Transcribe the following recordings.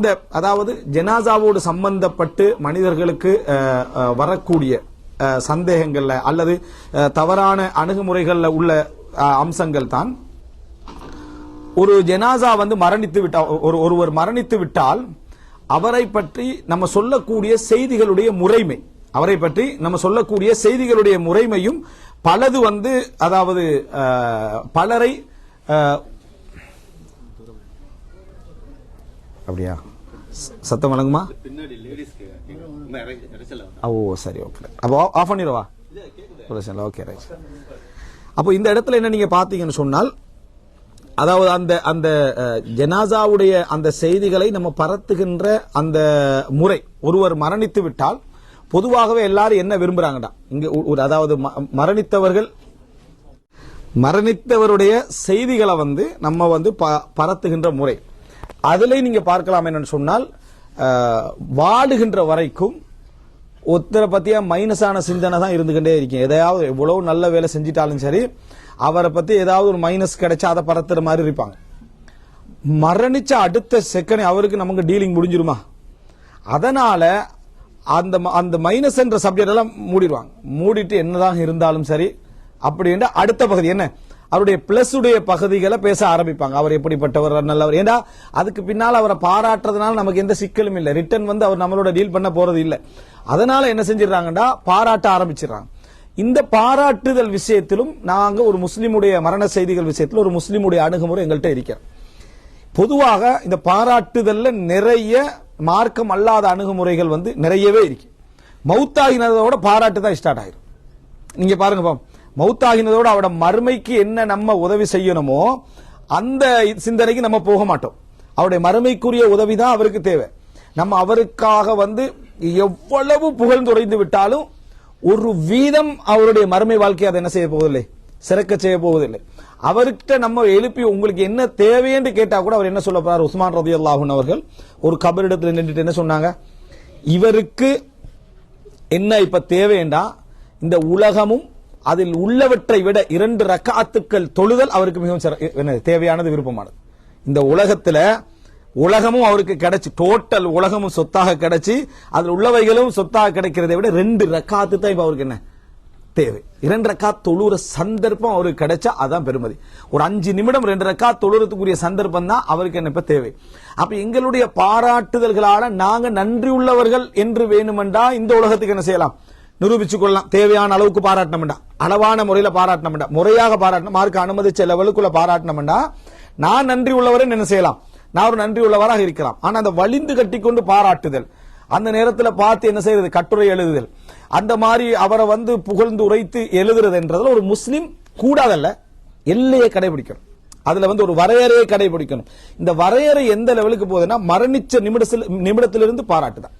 இந்த அதாவது ஜனாசாவோடு சம்பந்தப்பட்டு மனிதர்களுக்கு வரக்கூடிய சந்தேகங்கள்ல அல்லது தவறான அணுகுமுறைகள்ல உள்ள அம்சங்கள் தான். ஒரு ஜனாசா வந்து மரணித்து விட்டால் ஒரு ஒருவர் மரணித்து விட்டால் அவரை பற்றி நம்ம சொல்லக்கூடிய செய்திகளுடைய முறைமை அவரை பற்றி நம்ம சொல்லக்கூடிய செய்திகளுடைய முறைமையும் பலது வந்து அதாவது பலரை அப்படியா? சத்தம் வழங்குமா. ஓ சரி ஓகே அப்போ ஆஃப் பண்ணிடுவா பிரச்சனை ஓகே ரைட் அப்போ இந்த இடத்துல என்ன நீங்க பாத்தீங்கன்னு சொன்னால் அதாவது அந்த அந்த ஜனாசாவுடைய அந்த செய்திகளை நம்ம பரத்துகின்ற அந்த முறை ஒருவர் மரணித்து விட்டால் பொதுவாகவே எல்லாரும் என்ன விரும்புறாங்கடா? இங்க ஒரு அதாவது மரணித்தவர்கள் மரணித்தவருடைய செய்திகளை வந்து நம்ம வந்து பரத்துகின்ற முறை. அதிலே நீங்க பார்க்கலாம் என்னன்னு சொன்னால் வாடுகின்ற வரைக்கும் ஒருத்தரை பத்தியா மைனஸான சிந்தனை தான் இருந்துகிட்டே இருக்கேன் எதையாவது எவ்வளவு நல்ல வேலை செஞ்சிட்டாலும் சரி அவரை பத்தி ஏதாவது ஒரு மைனஸ் கிடைச்சா அதை பரத்துற மாதிரி இருப்பாங்க. மரணிச்ச அடுத்த செகண்ட் அவருக்கு நமக்கு டீலிங் முடிஞ்சிருமா? அதனால அந்த ம- அந்த மைனஸ் என்ற சப்ஜெக்ட் எல்லாம் மூடிடுவாங்க. மூடிட்டு என்னதான் இருந்தாலும் சரி அப்படின்ற அடுத்த பகுதி. என்ன? அவருடைய பிளஸுடைய பகுதிகளை பேச ஆரம்பிப்பாங்க. அவர் எப்படிப்பட்டவர் நல்லவர். ஏன்னா அதுக்கு பின்னால் அவரை பாராட்டுறதுனால நமக்கு எந்த சிக்கலும் இல்லை. ரிட்டர்ன் வந்து அவர் நம்மளோட டீல் பண்ண போறது இல்லை. அதனால என்ன செஞ்சிடறாங்கன்னா பாராட்ட ஆரம்பிச்சிடுறாங்க. இந்த பாராட்டுதல் விஷயத்திலும் நாங்கள் ஒரு முஸ்லீமுடைய மரண செய்திகள் விஷயத்தில் ஒரு முஸ்லீமுடைய அணுகுமுறை எங்கள்கிட்ட இருக்கிறோம் பொதுவாக இந்த பாராட்டுதல்ல நிறைய மார்க்கம் அல்லாத அணுகுமுறைகள் வந்து நிறையவே இருக்கு. மௌத்தாகினதோட பாராட்டு தான் ஸ்டார்ட் ஆயிரும். நீங்க பாருங்க பாம் மௌத்தாகினதோடு அவட மறுமைக்கு என்ன நம்ம உதவி செய்யணுமோ அந்த சிந்தனைக்கு நம்ம போக மாட்டோம். அவருடைய மறுமைக்குரிய உதவி தான் அவருக்கு தேவை. நம்ம அவருக்காக வந்து எவ்வளவு புகழ்ந்துரைந்து விட்டாலும் ஒரு வீதம் அவருடைய மறுமை வாழ்க்கை அதை என்ன செய்ய போவதில்லை. சிறக்க செய்ய போவதில்லை. அவர்கிட்ட நம்ம எழுப்பி உங்களுக்கு என்ன தேவைன்னு கேட்டா கூட அவர் என்ன சொல்ல போறார்? உஸ்மான் ரதி அல்லாஹூன் அவர்கள் ஒரு கபரிடத்தில் நின்றுட்டு என்ன சொன்னாங்க? இவருக்கு என்ன இப்ப தேவைண்டா இந்த உலகமும் அதில் உள்ளவற்றை விட இரண்டு ரக்காத்துக்கள் தொழுதல் அவருக்கு மிகவும் சிற- தேவையானது விருப்பமானது. இந்த உலகத்துல உலகமும் அவருக்கு கிடைச்சு டோட்டல் உலகமும் சொத்தாக கிடைச்சு அதில் உள்ளவைகளும் சொத்தாக கிடைக்கிறதை விட ரெண்டு ரக்காத்து தான் இப்ப அவருக்கு என்ன? தேவை. இரண்டு ரக்காத் தொழுற சந்தர்ப்பம் அவருக்கு கிடைச்சா அதான் பெருமதி. ஒரு அஞ்சு நிமிடம் ரெண்டு ரக்கா தொழுறதுக்குரிய சந்தர்ப்பம் தான் அவருக்கு என்ன இப்ப தேவை? அப்ப எங்களுடைய பாராட்டுதல்களால நாங்க நன்றி உள்ளவர்கள் என்று வேணுமென்றா இந்த உலகத்துக்கு என்ன செய்யலாம்? நிரூபிச்சு கொள்ளலாம் தேவையான அளவுக்கு பாராட்டணும்டா. அளவான முறையில பாராட்டணும்டா. முறையாக பாராட்டணும். மார்க் அனுமதிச்ச லெவலுக்குள்ள பாராட்டணும்டா. நான் நன்றி உள்ளவரை என்ன செய்யலாம். நான் ஒரு நன்றி உள்ளவராக இருக்கலாம். ஆனா அந்த வலிந்து கட்டிக்கொண்டு பாராட்டுதல். அந்த நேரத்துல பார்த்து என்ன செய்யறது கட்டுரை எழுதுதல். அந்த மாதிரி அவரை வந்து புகழ்ந்து உரைத்து எழுதுறது என்றதுல ஒரு முஸ்லீம் கூடாதல்ல. எல்லையை கடைபிடிக்கணும். அதுல வந்து ஒரு வரையறையை கடைபிடிக்கணும். இந்த வரையறை எந்த லெவலுக்கு போகுதுன்னா மரணிச்ச நிமிடத்தில் நிமிடத்திலிருந்து பாராட்டுதான்.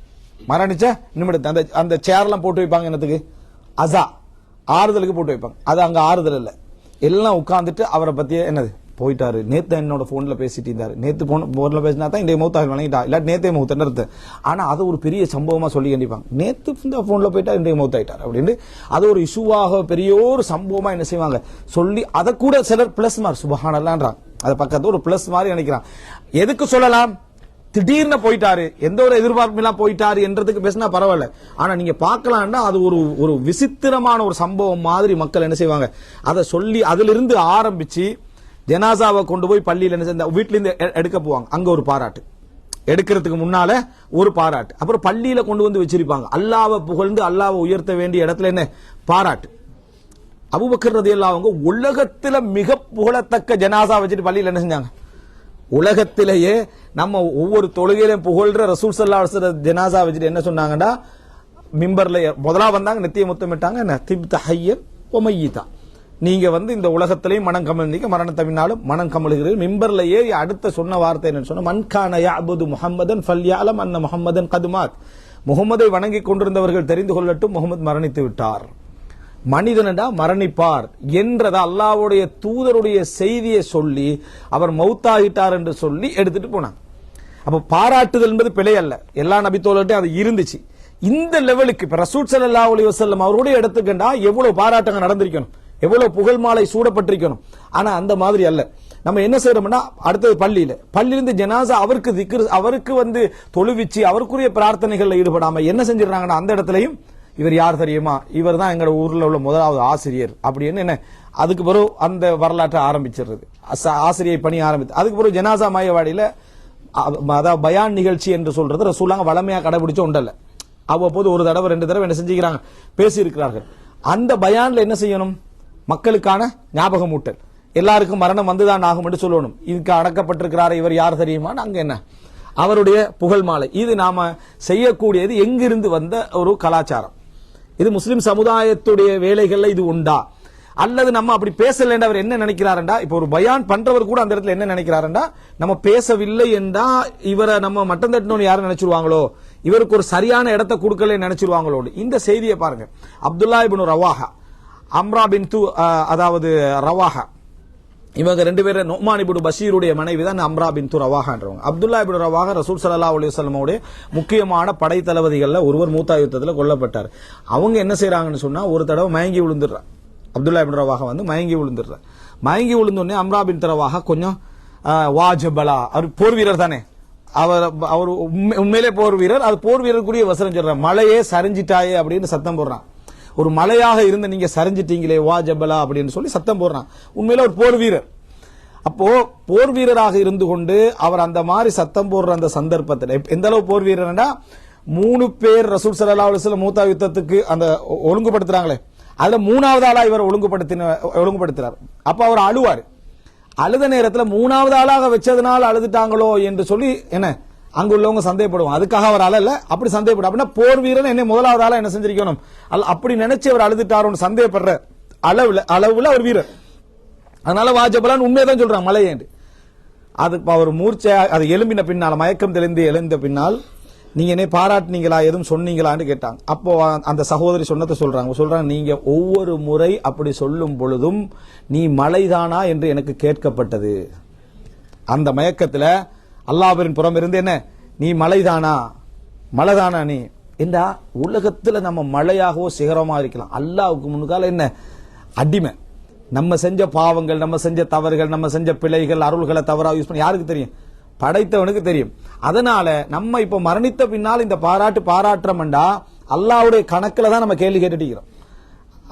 மரணிச்ச நிமிடத்தை அந்த அந்த சேர்லாம் போட்டு வைப்பாங்க என்னத்துக்கு? அசா. ஆறுதலுக்கு போட்டு வைப்பாங்க. அது அங்கே ஆறுதல் இல்லை. எல்லாம் உட்காந்துட்டு அவரை பற்றியே என்னது? போயிட்டாரு. நேத்து என்னோட போன்ல பேசிட்டு இருந்தாரு. நேத்து போன் போன்ல பேசினா தான் இன்றைய மௌத்தாக வழங்கிட்டா இல்லாட்டி நேத்தே மௌத்தன்னு அர்த்தம்? ஆனா அது ஒரு பெரிய சம்பவமா சொல்லி கண்டிப்பாங்க. நேத்து இந்த போன்ல போயிட்டா இன்றைய மௌத்தாயிட்டார் அப்படின்னு. அது ஒரு இஷ்யூவாக பெரிய ஒரு சம்பவமா என்ன செய்வாங்க? சொல்லி அதை கூட சிலர் பிளஸ் மார்க் சுபஹானல்லான்றாங்க. அதை பக்கத்து ஒரு பிளஸ் மாதிரி நினைக்கிறான். எதுக்கு சொல்லலாம்? திடீர்னு போயிட்டாரு. எந்த ஒரு எதிர்பார்ப்பெல்லாம் போயிட்டாரு என்றதுக்கு பேசினா பரவாயில்ல. ஆனா நீங்க பார்க்கலான்னா அது ஒரு ஒரு விசித்திரமான ஒரு சம்பவம் மாதிரி மக்கள் என்ன செய்வாங்க. அதை சொல்லி அதிலிருந்து ஆரம்பிச்சு ஜனாசாவை கொண்டு போய் பள்ளியில் என்ன செய்ய வீட்ல இருந்து எடுக்க போவாங்க. அங்க ஒரு பாராட்டு. எடுக்கிறதுக்கு முன்னால ஒரு பாராட்டு. அப்புறம் பள்ளியில கொண்டு வந்து வச்சிருப்பாங்க. அல்லாவை புகழ்ந்து அல்லாவை உயர்த்த வேண்டிய இடத்துல என்ன? பாராட்டு. அபுபக்கர் ரதியல்லாஹு அவங்க உலகத்துல மிக புகழத்தக்க ஜனாசா வச்சுட்டு பள்ளியில் என்ன செஞ்சாங்க? உலகத்திலேயே நம்ம ஒவ்வொரு தொழுகையிலும் புகழ்ற ரசூல் சல்லா ஜனாசா வச்சுட்டு என்ன சொன்னாங்கன்னா மிம்பர்ல முதலா வந்தாங்க நித்திய முத்தமிட்டாங்க என்ன? திப்த ஹையர் ஒமையிதா நீங்க வந்து இந்த உலகத்திலையும் மனம் கமழ்ந்தீங்க மரண பின்னாலும் மனம் கமழுகிறீர்கள். மிம்பர்ல ஏறி அடுத்த சொன்ன வார்த்தை என்னன்னு சொன்னா மன்கான யாபுது முஹம்மதன் ஃபல்யாலம் அன்ன முஹம்மதன் கதுமாத் முகமதை வணங்கி கொண்டிருந்தவர்கள் தெரிந்து கொள்ளட்டும் முகமது மரணித்து விட்டார். மனிதனடா மரணிப்பார் என்றதை அல்லாஹ்வுடைய தூதருடைய செய்தியை சொல்லி அவர் மௌத்தாகிட்டார் என்று சொல்லி எடுத்துட்டு போனாங்க. அப்ப பாராட்டுதல் என்பது பிழை அல்ல. எல்லா நபித்தோழர்ட்டையும் அது இருந்துச்சு. இந்த லெவலுக்கு இப்ப ரசூட் சல்லா அலி வசல்லம் அவருடைய எடுத்துக்கண்டா எவ்வளவு பாராட்டங்கள் நடந்திருக்கணும். எவ்வளவு புகழ் மாலை சூடப்பட்டிருக்கணும். ஆனா அந்த மாதிரி அல்ல. நம்ம என்ன செய்யறோம்னா அடுத்தது பள்ளியில. பள்ளியிலிருந்து ஜனாசா அவருக்கு திக்ரு அவருக்கு வந்து தொழுவிச்சு அவருக்குரிய பிரார்த்தனைகள்ல ஈடுபடாம என்ன செஞ்சிடறாங்கன்னா அந்த இடத்துலயும் இவர் யார் தெரியுமா? இவர் தான் எங்களோட ஊர்ல உள்ள முதலாவது ஆசிரியர். அப்படின்னு என்ன? அதுக்கு பிறகு அந்த வரலாற்றை ஆரம்பிச்சிடுறது. ஆசிரியை பணி ஆரம்பித்து அதுக்கு பிறகு ஜனாசா மாயவாடியில் அதாவது பயான் நிகழ்ச்சி என்று சொல்றது ரசூலாங்க வளமையா கடைபிடிச்ச உண்டல்ல அவ்வப்போது ஒரு தடவை ரெண்டு தடவை என்ன செஞ்சுக்கிறாங்க? பேசியிருக்கிறார்கள். அந்த பயான்ல என்ன செய்யணும்? மக்களுக்கான ஞாபகமூட்டல் எல்லாருக்கும் மரணம் வந்துதான் ஆகும் என்று சொல்லணும். இதுக்கு அடக்கப்பட்டிருக்கிறார் இவர் யார் தெரியுமா? அங்க என்ன? அவருடைய புகழ் மாலை. இது நாம செய்யக்கூடியது எங்கிருந்து வந்த ஒரு கலாச்சாரம். இது முஸ்லிம் சமுதாயத்துடைய வேலைகள்ல இது உண்டா? அல்லது நம்ம அப்படி பேசல அவர் என்ன நினைக்கிறாருண்டா? இப்போ ஒரு பயான் பண்றவர் கூட அந்த இடத்துல என்ன நினைக்கிறாருண்டா? நம்ம பேசவில்லை என்றா இவரை நம்ம மட்டம் தட்டணும்னு யாரும் நினைச்சிருவாங்களோ? இவருக்கு ஒரு சரியான இடத்த கொடுக்கல நினைச்சிருவாங்களோ? இந்த செய்தியை பாருங்க. Abdullah ibn Rawaha Amra bin து அதாவது ரவாஹா. இவங்க ரெண்டு பேரும் நோமான் இபுடு பஷீருடைய மனைவி தான் அம்ரா பின் துரவாகன்றவங்க அப்துல்லா இபுடு ரவாக ரசூல் சல்லா அலைஹி முக்கியமான படை தளபதிகளில் ஒருவர் மூத்தா யுத்தத்தில் கொல்லப்பட்டார். அவங்க என்ன செய்யறாங்கன்னு சொன்னா ஒரு தடவை மயங்கி விழுந்துடுறான். அப்துல்லா இபுடு ரவாக வந்து மயங்கி விழுந்துடுறான். மயங்கி விழுந்தோடனே அம்ரா பின் துரவாக கொஞ்சம் வாஜபலா அவர் போர் வீரர் தானே. அவர் அவர் உண்மை- உண்மையிலே போர் வீரர் அது போர் வீரருக்குரிய வசனம் சொல்றார். மழையே சரிஞ்சிட்டாயே அப்படின்னு சத்தம் போடுறான். ஒரு மலையாக இருந்து நீங்க சரிஞ்சிட்டீங்களே வா ஜபலா அப்படின்னு சொல்லி சத்தம் போடுறான். உண்மையில ஒரு போர் வீரர். அப்போ போர் வீரராக இருந்து கொண்டு அவர் அந்த மாதிரி சத்தம் போடுற அந்த சந்தர்ப்பத்தில் எந்த அளவு போர் வீரர்னா மூணு பேர் ரசூல் சல்லா அலுவலம் மூத்தா யுத்தத்துக்கு அந்த ஒ- ஒழுங்குபடுத்துறாங்களே. அதுல மூணாவது ஆளா இவர் ஒழுங்குபடுத்தின ஒழுங்குபடுத்துறார். அப்ப அவர் அழுவார். அழுத நேரத்தில் மூணாவது ஆளாக வச்சதுனால அழுதுட்டாங்களோ என்று சொல்லி என்ன? அங்க உள்ளவங்க சந்தேகப்படுவோம் அதுக்காக அவர் அழல. அப்படி சந்தேகப்படும் அப்படின்னா போர் வீரன் என்ன முதலாவது ஆளா என்ன செஞ்சிருக்கணும்? அல்ல அப்படி நினைச்சு அவர் அழுதுட்டாரோன்னு சந்தேகப்படுற அளவுல அளவுல அவர் வீரர். அதனால வாஜபலான் உண்மையதான் சொல்றாங்க மலையேண்டு. அது அவர் மூர்ச்சை அது எலும்பின பின்னால் மயக்கம் தெளிந்து எழுந்த பின்னால் நீங்க என்ன பாராட்டினீங்களா? எதுவும் சொன்னீங்களான்னு கேட்டாங்க. அப்போ அந்த சகோதரி சொன்னதை சொல்றாங்க. சொல்றாங்க நீங்க ஒவ்வொரு முறை அப்படி சொல்லும் பொழுதும் நீ மலைதானா? என்று எனக்கு கேட்கப்பட்டது. அந்த மயக்கத்துல அல்லாஹ்வின் புறம் இருந்து என்ன? நீ மலைதானா? மலைதானா நீ? என்றா உலகத்தில் நம்ம மழையாகவோ சிகரமாக இருக்கலாம். அல்லாவுக்கு முன்னுக்கால என்ன? அடிமை. நம்ம செஞ்ச பாவங்கள் நம்ம செஞ்ச தவறுகள் நம்ம செஞ்ச பிழைகள் அருள்களை தவறாக யூஸ் பண்ணி யாருக்கு தெரியும்? படைத்தவனுக்கு தெரியும். அதனால நம்ம இப்போ மரணித்த பின்னால் இந்த பாராட்டு பாராட்டுறோம்டா அல்லாஹ்வுடைய கணக்கில் தான் நம்ம கேள்வி கேட்டுட்டு இருக்கிறோம்.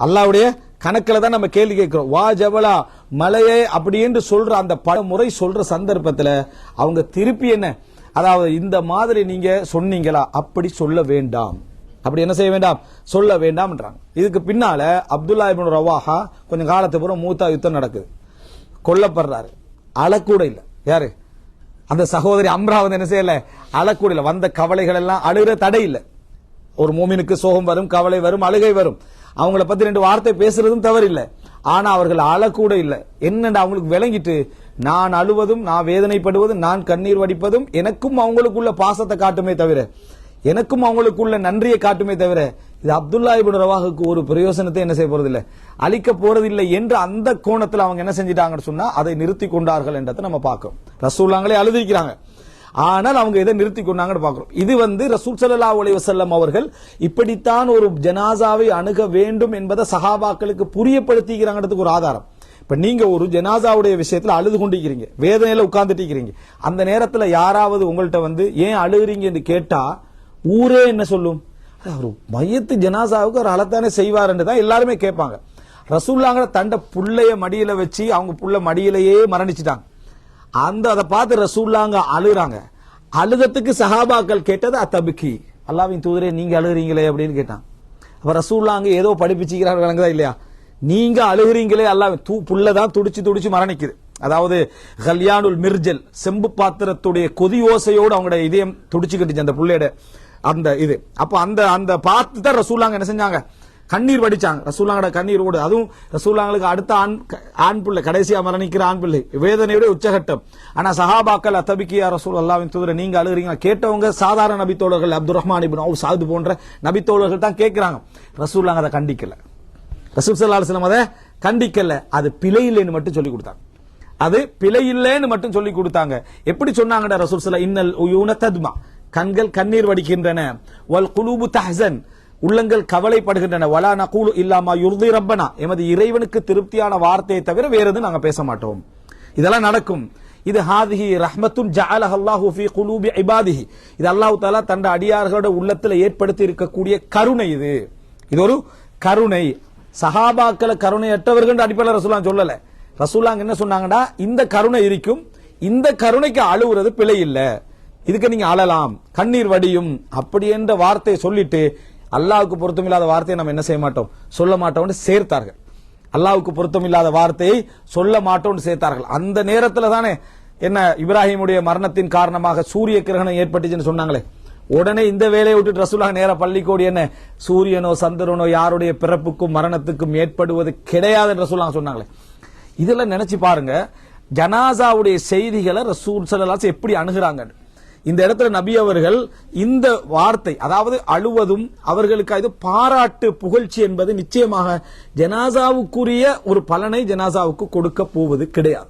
அல்லாவுடைய கணக்கில் தான் நம்ம கேள்வி கேட்கிறோம். வா ஜபலா மலையே அப்படின்னு சொல்ற அந்த பல முறை சொல்ற சந்தர்ப்பத்தில் அவங்க திருப்பி என்ன? அதாவது இந்த மாதிரி நீங்க சொன்னீங்களா? அப்படி சொல்ல வேண்டாம். அப்படி என்ன செய்ய வேண்டாம்? சொல்ல வேண்டாம்ன்றாங்க. இதுக்கு பின்னால அப்துல்லா இபின் ரவாஹா கொஞ்சம் காலத்து பூரா மூத்தா யுத்தம் நடக்குது. கொல்லப்படுறாரு. அழக்கூட இல்லை. யாரு? அந்த சகோதரி அம்ரா வந்து என்ன செய்யல? அழக்கூட இல்லை. வந்த கவலைகள் எல்லாம் அழுகிற தடை இல்லை. ஒரு மூமினுக்கு சோகம் வரும் கவலை வரும் அழுகை வரும். அவங்கள பத்தி ரெண்டு வார்த்தை பேசுறதும் தவறில்லை. ஆனா அவர்கள் அழக்கூட இல்லை. என்னென்ன அவங்களுக்கு விளங்கிட்டு நான் அழுவதும் நான் வேதனைப்படுவதும் நான் கண்ணீர் வடிப்பதும் எனக்கும் அவங்களுக்குள்ள பாசத்தை காட்டுமே தவிர எனக்கும் அவங்களுக்குள்ள நன்றியை காட்டுமே தவிர இது அப்துல்லா இபின் ரவாஹுக்கு ஒரு பிரயோசனத்தை என்ன செய்ய போறதில்லை. அழிக்க போறதில்லை என்று அந்த கோணத்தில் அவங்க என்ன செஞ்சிட்டாங்கன்னு சொன்னா அதை நிறுத்தி கொண்டார்கள் என்றதை நம்ம பார்க்கும் ரசூல்லாங்களே அழுதிருக்கிறாங்க. ஆனால் அவங்க இதை நிறுத்தி கொண்டாங்கன்னு பார்க்குறோம். இது வந்து ரசூல் சல்லா அலைஹி வசல்லம் அவர்கள் இப்படித்தான் ஒரு ஜனாசாவை அணுக வேண்டும் என்பதை சஹாபாக்களுக்கு புரியப்படுத்திக்கிறாங்கிறதுக்கு ஒரு ஆதாரம். இப்போ நீங்கள் ஒரு ஜனாசாவுடைய விஷயத்தில் அழுது கொண்டிருக்கிறீங்க. வேதனையில் உட்கார்ந்துட்டு இருக்கிறீங்க. அந்த நேரத்தில் யாராவது உங்கள்கிட்ட வந்து ஏன் அழுகிறீங்க என்று கேட்டால் ஊரே என்ன சொல்லும்? ஒரு மையத்து ஜனாசாவுக்கு ஒரு அழத்தானே செய்வாருன்னு தான் எல்லாருமே கேட்பாங்க. ரசூல்லாங்கிற தண்டை புள்ளைய மடியில் வச்சு அவங்க புள்ள மடியிலேயே மரணிச்சிட்டாங்க. அந்த அதை பார்த்து ரசூல்லாங்க அழுகுறாங்க. அழுதத்துக்கு சஹாபாக்கள் கேட்டது அத்தபிக்கி. அல்லாவின் தூதரே நீங்க அழுகுறீங்களே அப்படின்னு கேட்டான். அப்ப ரசூல்லாங்க ஏதோ படிப்பிச்சுக்கிறாங்க விளங்குதா இல்லையா? நீங்க அழுகுறீங்களே அல்லாஹ் தூ புள்ளதான் துடிச்சு துடிச்சு மரணிக்குது. அதாவது கல்யாணுல் மிர்ஜல் செம்பு பாத்திரத்துடைய கொதி ஓசையோடு அவங்களோட இதயம் துடிச்சுக்கிட்டுச்சு அந்த பிள்ளையோட அந்த இது. அப்ப அந்த அந்த பார்த்து தான் ரசூல்லாங்க என்ன செஞ்சாங்க? கண்ணீர் வடிச்சாங்க. ரசூலாங்கட கண்ணீர் ஓடு. அதுவும் ரசூலாங்களுக்கு அடுத்த ஆண் ஆண் பிள்ளை கடைசியா மரணிக்கிற ஆண் பிள்ளை. வேதனையோட உச்சகட்டம். ஆனா சஹாபாக்கள் அத்தபிக்கியா ரசூல் அல்லாவின் தூதர நீங்க அழுகிறீங்க கேட்டவங்க சாதாரண நபித்தோழர்கள் அப்துல் ரஹ்மான் இபின் அவு சாது போன்ற நபித்தோழர்கள் தான் கேட்கிறாங்க ரசூலாங்க அதை கண்டிக்கல. ரசூல் சல்லா அலுவலம் அதை கண்டிக்கல. அது பிழை இல்லைன்னு மட்டும் சொல்லி கொடுத்தாங்க. அது பிழை இல்லைன்னு மட்டும் சொல்லி கொடுத்தாங்க. எப்படி சொன்னாங்கடா ரசூல் சல்லா இன்னல் உயூன தத்மா. கண்கள் கண்ணீர் வடிக்கின்றன. வல் குலூபு தஹ்சன் உள்ளங்கள் கவலைப்படுகின்றன. வலா நகூலு இல்லாமா யுர்தி ரப்பனா. எமது இறைவனுக்கு திருப்தியான வார்த்தையை தவிர வேற எதுவும் நாங்கள் பேச மாட்டோம். இதெல்லாம் நடக்கும். இது ஹாதிஹி ரஹ்மத்துன் ஜஅலஹ அல்லாஹு ஃபீ குலூபி இபாதிஹி. இது அல்லாஹ் தஆலா தன் அடியார்களோட உள்ளத்தில் ஏற்படுத்தி இருக்கக்கூடிய கருணை இது. இது ஒரு கருணை. சஹாபாக்களை கருணையற்றவர்கள் அடிப்படையில் ரசூலா சொல்லல. ரசூலாங்க என்ன சொன்னாங்கன்னா இந்த கருணை இருக்கும். இந்த கருணைக்கு அழுவுறது பிழை இல்லை. இதுக்கு நீங்க அழலாம். கண்ணீர் வடியும். அப்படி என்ற வார்த்தையை சொல்லிட்டு அல்லாவுக்கு பொருத்தமில்லாத வார்த்தையை நம்ம என்ன செய்ய மாட்டோம்? சொல்ல மாட்டோம்னு சேர்த்தார்கள். அல்லாவுக்கு பொருத்தமில்லாத வார்த்தையை சொல்ல மாட்டோம்னு சேர்த்தார்கள். அந்த நேரத்தில் தானே என்ன இப்ராஹிமுடைய மரணத்தின் காரணமாக சூரிய கிரகணம் ஏற்பட்டுச்சுன்னு சொன்னாங்களே. உடனே இந்த வேலையை விட்டு ரசூலாக நேர பள்ளிக்கோடி என்ன சூரியனோ சந்திரனோ யாருடைய பிறப்புக்கும் மரணத்துக்கும் ஏற்படுவது கிடையாது என்று சொன்னாங்களே. இதெல்லாம் நினைச்சு பாருங்க. ஜனாசாவுடைய செய்திகளை ரசூல் ஸல்லல்லாஹு எப்படி அணுகிறாங்க இந்த இடத்துல நபி அவர்கள் இந்த வார்த்தை அதாவது அழுவதும் அவர்களுக்கு அது பாராட்டு புகழ்ச்சி என்பது நிச்சயமாக ஜனாசாவுக்குரிய ஒரு பலனை ஜனாசாவுக்கு கொடுக்க போவது கிடையாது.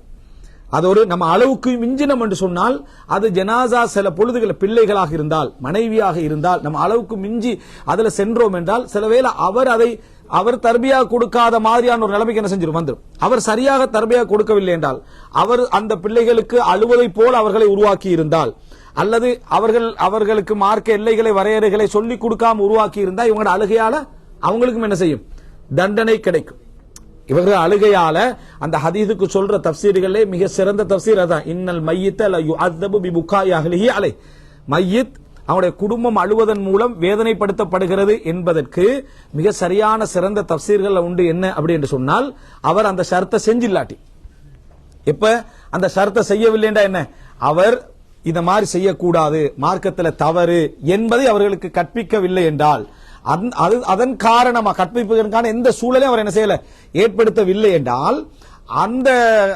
அது ஒரு நம்ம அளவுக்கு மிஞ்சினம் என்று சொன்னால் அது ஜனாசா சில பொழுதுகளை பிள்ளைகளாக இருந்தால் மனைவியாக இருந்தால் நம்ம அளவுக்கு மிஞ்சி அதுல சென்றோம் என்றால் சிலவேளை அவர் அதை அவர் தர்பியா கொடுக்காத மாதிரியான ஒரு நிலைமைக்கு என்ன செஞ்சிடும் வந்துடும் அவர் சரியாக தர்பியா கொடுக்கவில்லை என்றால் அவர் அந்த பிள்ளைகளுக்கு அழுவதை போல் அவர்களை உருவாக்கி இருந்தால் அல்லது அவர்கள் அவர்களுக்கு மார்க்க எல்லைகளை வரையறைகளை சொல்லி கொடுக்காம உருவாக்கி இருந்தா இவங்களோட அழுகையால அவங்களுக்கும் என்ன செய்யும்? தண்டனை கிடைக்கும். இவர்கள் அழுகையால அந்த ஹதீதுக்கு சொல்ற தப்சீர்களே மிக சிறந்த தப்சீர் அதான். இன்னல் மையித்த பி அலை மையித் அவனுடைய குடும்பம் அழுவதன் மூலம் வேதனைப்படுத்தப்படுகிறது என்பதற்கு மிக சரியான சிறந்த தப்சீர்கள் உண்டு என்ன அப்படி என்று சொன்னால் அவர் அந்த ஷர்த்தை செஞ்சில்லாட்டி. இப்ப அந்த ஷரத்தை செய்யவில்லைண்டா என்ன? அவர் இந்த மாதிரி செய்யக்கூடாது மார்க்கத்தில் தவறு என்பதை அவர்களுக்கு கற்பிக்கவில்லை என்றால் அது அதன் காரணமாக கற்பிப்பதற்கான எந்த சூழலையும் அவர் என்ன செய்யல? ஏற்படுத்தவில்லை என்றால் அந்த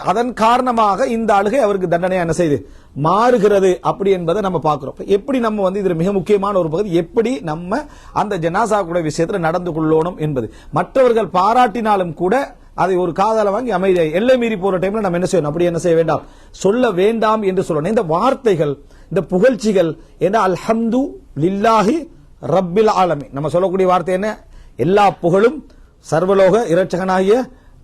அதன் காரணமாக இந்த அழுகை அவருக்கு தண்டனை என்ன செய்து? மாறுகிறது அப்படி என்பதை நம்ம பார்க்கிறோம். எப்படி நம்ம வந்து இதில் மிக முக்கியமான ஒரு பகுதி எப்படி நம்ம அந்த ஜனாசா கூட விஷயத்தில் நடந்து கொள்ளணும் என்பது. மற்றவர்கள் பாராட்டினாலும் கூட அதை ஒரு காதல வாங்கி அமைதியாக எல்லை மீறி போற டைம்ல நம்ம என்ன செய்யணும்? அப்படி என்ன செய்ய வேண்டாம். சொல்ல வேண்டாம் என்று சொல்லணும். இந்த வார்த்தைகள் இந்த புகழ்ச்சிகள் என்ன அல்ஹம்து லில்லாஹி ரப்பில் ஆலமி. நம்ம சொல்லக்கூடிய வார்த்தை என்ன? எல்லா புகழும் சர்வலோக இரட்சகனாகிய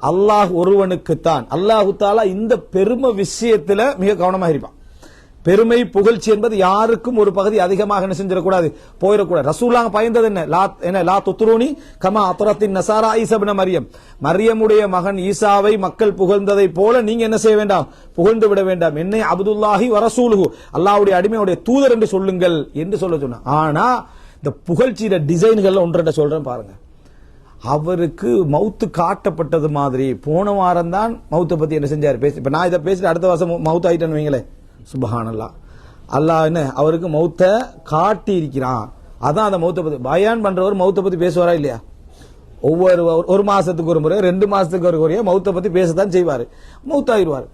அல்லாஹ் ஒருவனுக்குத்தான். அல்லாஹு தாலா இந்த பெருமை விஷயத்துல மிக கவனமாக இருப்பான். பெருமை புகழ்ச்சி என்பது யாருக்கும் ஒரு பகுதி அதிகமாக என்ன செஞ்சிடக்கூடாது? போயிடக்கூடாது. ரசூலாங்க பயந்தது என்ன? லா என்ன? லா துத்ரூனி கமா அத்துரத்தின் நசாரா ஈசபின மரியம். மரியமுடைய மகன் ஈசாவை மக்கள் புகழ்ந்ததை போல நீங்க என்ன செய்ய வேண்டாம்? புகழ்ந்து விட வேண்டாம். என்னை அப்துல்லாஹி வரசூலுகு அல்லாவுடைய அடிமையுடைய தூதர் என்று சொல்லுங்கள் என்று சொல்ல சொன்ன ஆனா இந்த புகழ்ச்சியில டிசைன்கள் ஒன்றை சொல்றேன் பாருங்க. அவருக்கு மவுத்து காட்டப்பட்டது மாதிரி போன வாரம் தான் மவுத்தை பத்தி என்ன செஞ்சாரு? பேசி இப்ப நான் இதை பேசிட்டு அடுத்த வருஷம் மவுத் ஆயிட்டேன்னு வைங்களேன். சுபஹானல்லா அல்லாஹ் என்ன அவருக்கு மௌத்தை காட்டி இருக்கிறான் அதான் அந்த மௌத்தை பற்றி பயான் பண்றவர் மௌத்தை பற்றி பேசுவாரா இல்லையா? ஒவ்வொரு ஒரு- மாதத்துக்கு மாசத்துக்கு ஒரு முறை ரெண்டு மாசத்துக்கு ஒரு முறையே மௌத்தை பத்தி பேசத்தான் செய்வார். மௌத்தாயிருவார்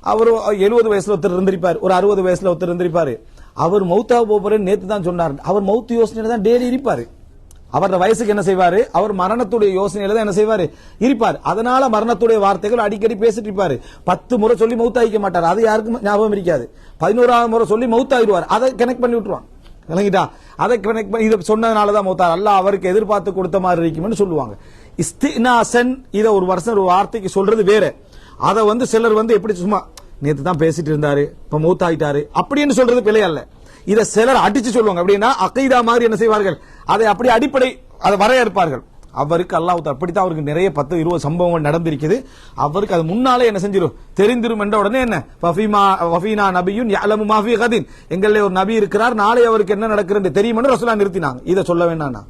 அவர் எழுபது வயசுல ஒருத்தர் இருந்திருப்பார் ஒரு அறுபது வயசுல ஒருத்தர் இருந்திருப்பார். அவர் மௌத்தா போறேன்னு நேத்து தான் சொன்னார். அவர் மௌத்து யோசனையில தான் டெய்லி இருப்பாரு. அவரோட வயசுக்கு என்ன செய்வாரு? அவர் மரணத்துடைய யோசனையில தான் என்ன செய்வாரு? இருப்பார். அதனால மரணத்துடைய வார்த்தைகள் அடிக்கடி பேசிட்டு இருப்பாரு. பத்து முறை சொல்லி மௌத்தாயிக்க மாட்டார். அது யாருக்கும் ஞாபகம் இருக்காது. பதினோராவது முறை சொல்லி மௌத்தாயிருவார் அதை கனெக்ட் பண்ணி விட்டுருவான். விளங்கிட்டா? அதை கனெக்ட் பண்ணி இதை சொன்னதுனால தான் மௌத்தார் அல்ல அவருக்கு எதிர்பார்த்து கொடுத்த மாதிரி இருக்கும்னு சொல்லுவாங்க. இஸ்தினாசன் இதை ஒரு வருஷம் ஒரு வார்த்தைக்கு சொல்றது வேற. அதை வந்து சிலர் வந்து எப்படி சும்மா நேற்று தான் பேசிட்டு இருந்தாரு. இப்ப மூத்தாயிட்டாரு அப்படின்னு சொல்றது பிழை அல்ல. இதை சிலர் அடிச்சு சொல்லுவாங்க. அப்படின்னா அகைதா மாதிரி என்ன செய்வார்கள்? அதை அப்படி அடிப்படை அதை வரையறுப்பார்கள். அவருக்கு அல்லாஹ் அப்படித்தான் அவருக்கு நிறைய பத்து இருபது சம்பவங்கள் நடந்திருக்குது. அவருக்கு அது முன்னாலே என்ன செஞ்சிரும்? தெரிந்திரும் என்ற உடனே என்ன? ஃபஃபீமா வஃபீனா நபியும் யஅலமு மா கதீன். எங்களிலே ஒரு நபி இருக்கிறார். நாளை அவருக்கு என்ன நடக்கிறது தெரியுமென்று ரசூலா நிறுத்தினாங்க. இதை சொல்ல வேண்டாம்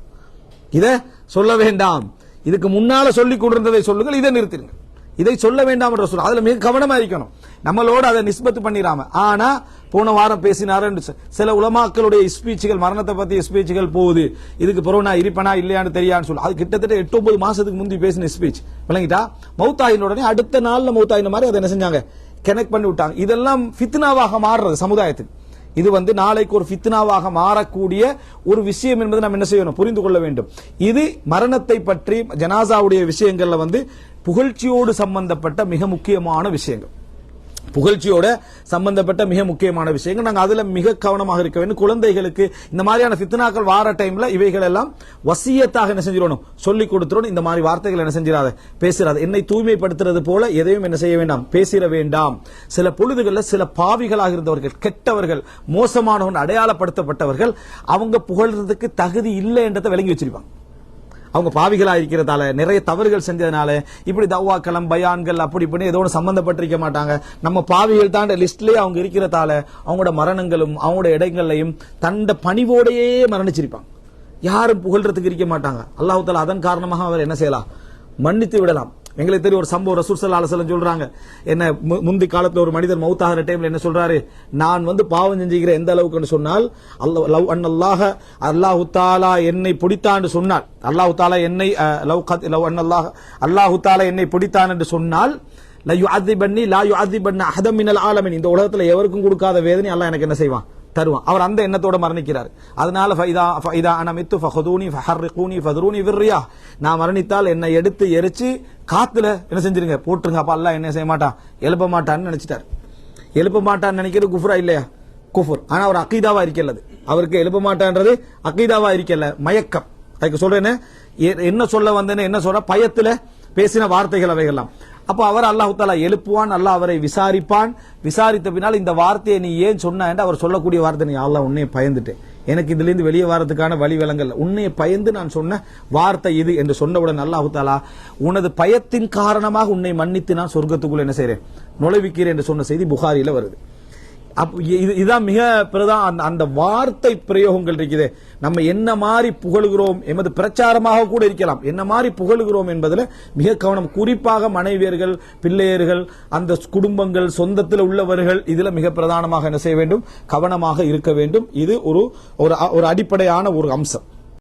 இதை சொல்ல வேண்டாம். இதுக்கு முன்னால சொல்லிக் கொண்டிருந்ததை சொல்லுங்கள் இதை நிறுத்திடுங்க இதை சொல்ல வேண்டாம் என்ற சொல்ல அதுல மிக கவனமா இருக்கணும். நம்மளோட அதை நிஸ்பத்து பண்ணிடாம ஆனா போன வாரம் பேசினாரு சில உலமாக்களுடைய ஸ்பீச்சுகள் மரணத்தை பத்தி ஸ்பீச்சுகள் போகுது. இதுக்கு பிறகு நான் இருப்பனா இல்லையான்னு தெரியான்னு சொல்லு. அது கிட்டத்தட்ட எட்டு ஒன்பது மாசத்துக்கு முந்தி பேசின ஸ்பீச் விளங்கிட்டா? மௌத்தாயின உடனே அடுத்த நாள்ல மௌத்தாயின மாதிரி அதை என்ன செஞ்சாங்க? கனெக்ட் பண்ணி விட்டாங்க. இதெல்லாம் ஃபித்னாவாக மாறுறது சமுதாயத்துக்கு. இது வந்து நாளைக்கு ஒரு ஃபித்னாவாக மாறக்கூடிய ஒரு விஷயம் என்பதை நம்ம என்ன செய்யணும்? புரிந்து கொள்ள வேண்டும். இது மரணத்தை பற்றி ஜனாசாவுடைய விஷயங்கள்ல வந்து புகழ்ச்சியோடு சம்பந்தப்பட்ட மிக முக்கியமான விஷயங்கள். புகழ்ச்சியோட சம்பந்தப்பட்ட மிக முக்கியமான விஷயங்கள். நாங்கள் அதுல மிக கவனமாக இருக்க வேண்டும். குழந்தைகளுக்கு இந்த மாதிரியான ஃபித்னாக்கள் வார டைம்ல இவைகள் எல்லாம் வசியத்தாக என்ன செஞ்சிடணும்? சொல்லி கொடுத்துடணும். இந்த மாதிரி வார்த்தைகள் என்ன செஞ்சிடாத பேசுறாது. என்னை தூய்மைப்படுத்துறது போல எதையும் என்ன செய்ய வேண்டாம். பேசிட வேண்டாம். சில பொழுதுகளில் சில பாவிகளாக இருந்தவர்கள் கெட்டவர்கள் மோசமானவன் அடையாளப்படுத்தப்பட்டவர்கள் அவங்க புகழ்றதுக்கு தகுதி இல்லை என்றதை விளங்கி வச்சிருப்பாங்க. அவங்க பாவிகளா இருக்கிறதால நிறைய தவறுகள் செஞ்சதுனால இப்படி தவ்வாக்களம் பயான்கள் அப்படி இப்படி ஏதோ ஒன்று சம்பந்தப்பட்டிருக்க மாட்டாங்க. நம்ம பாவிகள் தான் லிஸ்ட்லயே அவங்க இருக்கிறதால அவங்களோட மரணங்களும் அவங்களோட இடங்களையும் தண்ட பணிவோடையே மரணிச்சிருப்பாங்க. யாரும் புகழ்றதுக்கு இருக்க மாட்டாங்க. அல்லாஹு அதன் காரணமாக அவர் என்ன செய்யலாம்? மன்னித்து விடலாம். எங்களுக்கு தெரியும் ஒரு சம்பவம் ரசூல் ஸல்லல்லாஹு அலைஹி சொல்றாங்க. என்ன மு- முந்தி காலத்தில் ஒரு மனிதர் மௌத்தாகிற டைம்ல என்ன சொல்றாரு? நான் வந்து பாவம் செஞ்சுக்கிறேன் எந்த அளவுக்குன்னு சொன்னால் லவ் லவ் அன்னல்லாஹ அல்லாஹு தாலா என்னை பிடித்தான்னு சொன்னால். அல்லாஹு தாலா என்னை லவ் கத் லவ் அன்னல்லாஹ அல்லாஹு தாலா என்னை பிடித்தான் என்று சொன்னால் லா யுஅதிபன்னி லா யுஅதிபன்ன அஹதம் மினல் ஆலமின். இந்த உலகத்தில் எவருக்கும் கொடுக்காத வேதனை அல்லாஹ் எனக்கு என்ன செய்வான்? தருவான். அவர் அந்த எண்ணத்தோட மரணிக்கிறார். அதனால ஃபைதா ஃபைதா அனமித்து ஃபஹதூனி ஃபஹர்ரிகூனி ஃபதுரூனி விர்ரியா நான் மரணித்தால் என்னை எடுத்து எரிச்சு காத்துல என்ன செஞ்சிருங்க? போட்டுருங்க. அப்ப அல்ல என்ன செய்ய மாட்டான்? எழுப்ப மாட்டான்னு நினைச்சிட்டார். எழுப்ப மாட்டான்னு நினைக்கிறது குஃப்ரா இல்லையா? குஃபுர். ஆனா அவர் அக்கீதாவா இருக்கல்லது அவருக்கு எழுப்ப மாட்டான்றது அக்கீதாவா இருக்கல. மயக்கம். அதுக்கு சொல்றேன்னு எ- என்ன சொல்ல வந்தேன்னு என்ன சொல்ற? பயத்துல பேசின வார்த்தைகள் அவைகள்லாம். அப்போ அவர் அல்லாஹ் தாலா எழுப்புவான் அல்லாஹ் அவரை விசாரிப்பான். விசாரித்த பின்னால் இந்த வார்த்தையை நீ ஏன் சொன்ன என்று அவர் சொல்லக்கூடிய வார்த்தை நீ அல்லாஹ் உன்னைய பயந்துட்டேன் எனக்கு இதுலேருந்து வெளியே வரதுக்கான வழி விலங்கல். உன்னைய பயந்து நான் சொன்ன வார்த்தை இது என்று சொன்னவுடன் அல்லாஹு தாலா உனது பயத்தின் காரணமாக உன்னை மன்னித்து நான் சொர்க்கத்துக்குள்ள என்ன செய்கிறேன் நுழைவிக்கிறேன் என்று சொன்ன செய்தி புகாரியில் வருது. இதுதான் இது மிக பிரதான் அந்த அந்த வார்த்தை பிரயோகங்கள் இருக்குது. நம்ம என்ன மாதிரி புகழுகிறோம் எமது பிரச்சாரமாக கூட இருக்கலாம். என்ன மாதிரி புகழுகிறோம் என்பதில் மிக கவனம். குறிப்பாக மனைவியர்கள் பிள்ளையர்கள் அந்த குடும்பங்கள் சொந்தத்தில் உள்ளவர்கள் இதில் மிக பிரதானமாக என்ன செய்ய வேண்டும்? கவனமாக இருக்க வேண்டும். இது ஒரு ஒரு ஒரு அடிப்படையான ஒரு அம்சம்.